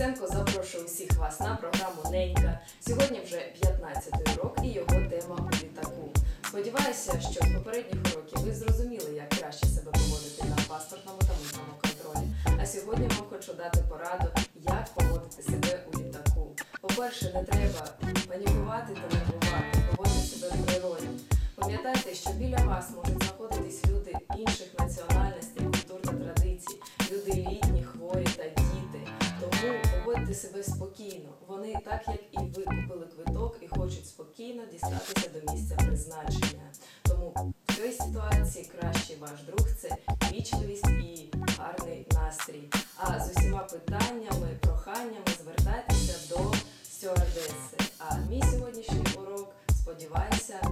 Луценко запрошую усіх вас на програму Ненька. Сьогодні вже 15-й урок і його тема у літаку. Сподіваюся, що з попередніх уроків ви зрозуміли, як краще себе поводити на паспортному та митному контролі. А сьогодні вам хочу дати пораду, як поводити себе у літаку. По-перше, не треба панікувати та нервувати, поводьте себе в природі. Пам'ятайте, що біля вас можуть знаходитись люди інших національностей, поводьте себе спокійно. Вони, так як і ви, купили квиток і хочуть спокійно дістатися до місця призначення. Тому в цій ситуації кращий ваш друг це вічливість і гарний настрій. А з усіма питаннями, проханнями звертайтеся до стюардеси. А мій сьогоднішній урок, сподіваюся,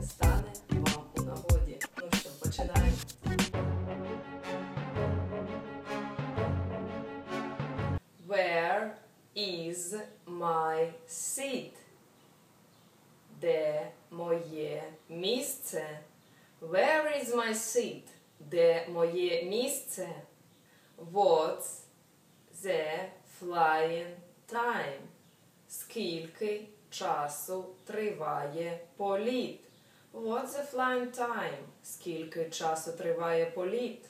is my seat? Де моє місце? Where is my seat? Де моє місце? What's the flying time? Скільки часу триває політ? What's the flying time? Скільки часу триває політ?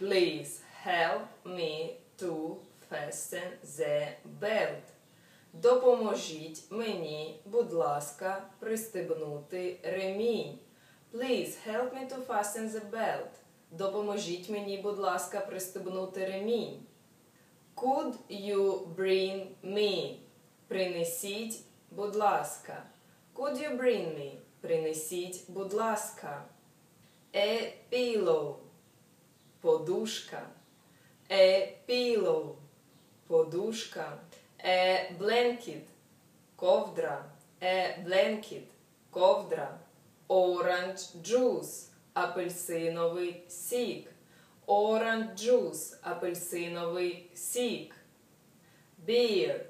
Please help me to fasten the belt. Допоможіть мені, будь ласка, пристебнути ремінь. Please help me to fasten the belt. Допоможіть мені, будь ласка, пристебнути ремінь. Could you bring me? Принесіть, будь ласка. Could you bring me? Принесіть, будь ласка. A pillow. Подушка. A pillow. Подушка. A blanket. Ковдра. A blanket. Ковдра. Orange juice. Апельсиновий сік. Orange juice. Апельсиновий сік. Beer.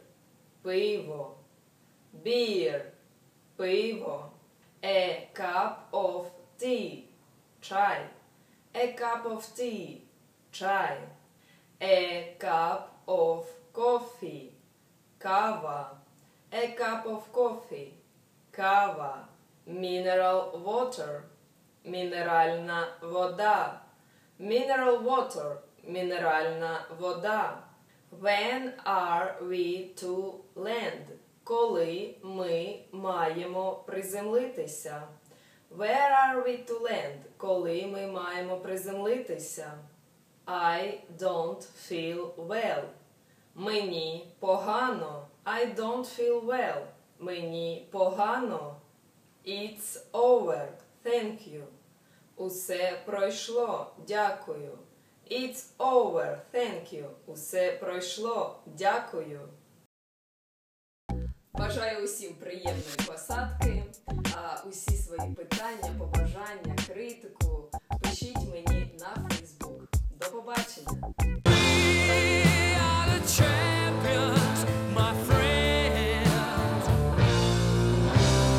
Пиво. Beer. Пиво. A cup of tea. Чай. A cup of tea. Чай. A cup of coffee. Кава. A cup of coffee. Кава. Mineral water. Мінеральна вода. Mineral water. Мінеральна вода. When are we to land? Коли ми маємо приземлитися? Where are we to land? Коли ми маємо приземлитися? I don't feel well. Мені погано. I don't feel well. Мені погано. It's over. Thank you. Усе пройшло. Дякую. It's over. Thank you. Усе пройшло. Дякую. Бажаю усім приємної посадки. Усі свої питання, побажання, критику до побачення!